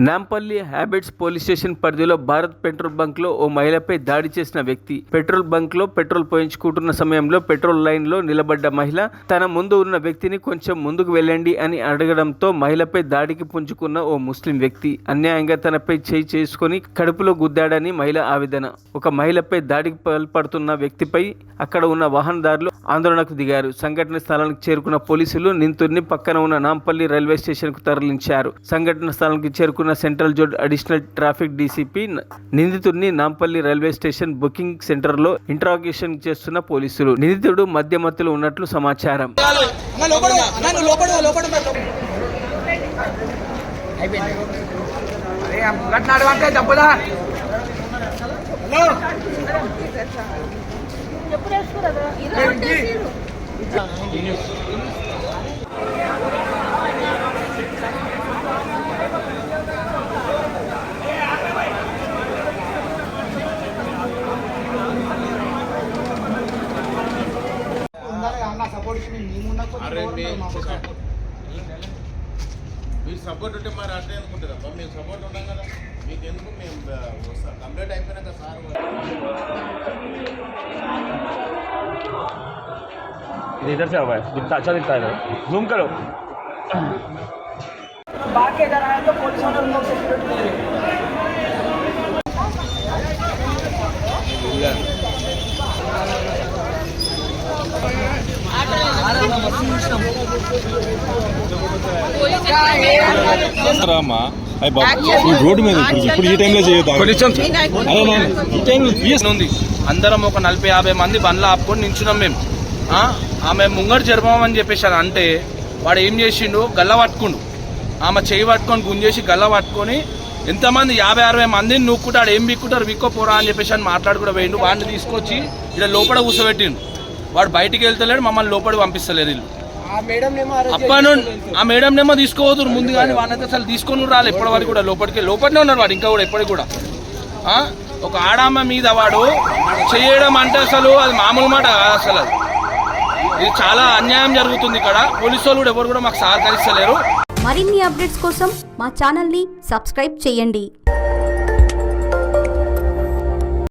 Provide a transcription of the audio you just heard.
Nampally habits police station పరిధిలో Bharat petrol బంక్లో ఓ మహిళపై దాడి చేసిన వ్యక్తి. పెట్రోల్ బంక్లో పెట్రోల్ పోయించుకుంటున్న సమయంలో పెట్రోల్ లైన్లో నిలబడ్డ మహిళ తన ముందు ఉన్న వ్యక్తిని కొంచెం ముందుకు వెళ్ళండి అని అడగడంతో మహిళపై దాడికి పుంజుకున్న ఓ ముస్లిం వ్యక్తి అన్యాయంగా తనపై చేయి చేసుకుని కడుపులో గుద్దాడని మహిళ ఆవేదన. ఒక మహిళపై దాడికి పాల్పడుతున్న వ్యక్తిపై అక్కడ ఉన్న వాహనదారులు ఆందోళనకు దిగారు. సంఘటన స్థలానికి చేరుకున్న పోలీసులు నిందితుడిని పక్కన ఉన్న నాంపల్లి రైల్వే స్టేషన్కు తరలించారు. సంఘటన స్థలానికి చేరుకున్న central zone additional traffic DCP నిందితుడిని నాంపల్లి రైల్వే స్టేషన్ బుకింగ్ సెంటర్లో ఇంట్రాగేషన్ చేస్తున్న పోలీసులు. నిందితుడు మధ్యమత్తులో ఉన్నట్లు సమాచారం. అన్న దెబ్బలా హలో అన్న సపోర్ట్ మీ మీరు సపోర్ట్ ఉంటే మరి అట్లే అనుకుంటారు అబ్బా మేము సపోర్ట్ ఉన్నాం కదా మీకు ఎందుకు మేము వస్తాం కంప్లీట్ అయిపోయినాక సార్ ये इधर से हुआ है दिखता अच्छा दिखता है इधर जूम करो बाकी इधर आया तो पुलिस वाले लोग सिक्योरिटी दे रहे రామ్మా అయ్యి బాబు ఈ రోడ్డు మీద ఇప్పుడు ఈ టైంలో చేయొద్దు? ఉంది. అందరం ఒక నలభై యాభై మంది బండ్లు ఆపుకొని నించున్నాం మేము. ఆ? ఆమె ముంగడు జరపమని చెప్పేసి అని అంటే వాడు ఏం చేసిండు? గల్ల పట్టుకుండు. ఆమె చెయ్యి పట్టుకొని గుంజేసి గల్ల పట్టుకొని ఎంతమంది? యాభై అరవై మందిని నూక్కుంటాడు ఏం బిక్కుంటారు విక్కో పోరా అని చెప్పేసి అని మాట్లాడుకుంటూ పోయిండు. వాడిని తీసుకొచ్చి ఇక్కడ లోపల కూర్చోబెట్టిండు. వాడు బయటికి వెళ్తలేడు మమ్మల్ని లోపలికి పంపిస్తలేరు వీళ్ళు. ఆ మేడం నేమో అరెస్ట్ అప్ప నుండి ఆ మేడం నేమో తీసుకోవద్దు ముందు కానీ వాళ్ళైతే అసలు తీసుకొని రాలి ఎప్పటి వరకు కూడా లోపలికి లోపలనే ఉన్నాడు వాడు ఇంకా కూడా ఎప్పటికి కూడా. ఆ? ఒక ఆడామ మీద వాడు చేయడం అంటే అసలు అది మామూలు మాట కాదు అసలు అది. ఇది చాలా అన్యాయం జరుగుతుంది ఇక్కడ. పోలీసు వాళ్ళు కూడా ఎవరు కూడా మాకు సహకరిస్తలేరు. మరిన్ని అప్డేట్స్ కోసం మా ఛానల్ని సబ్స్క్రైబ్ చేయండి.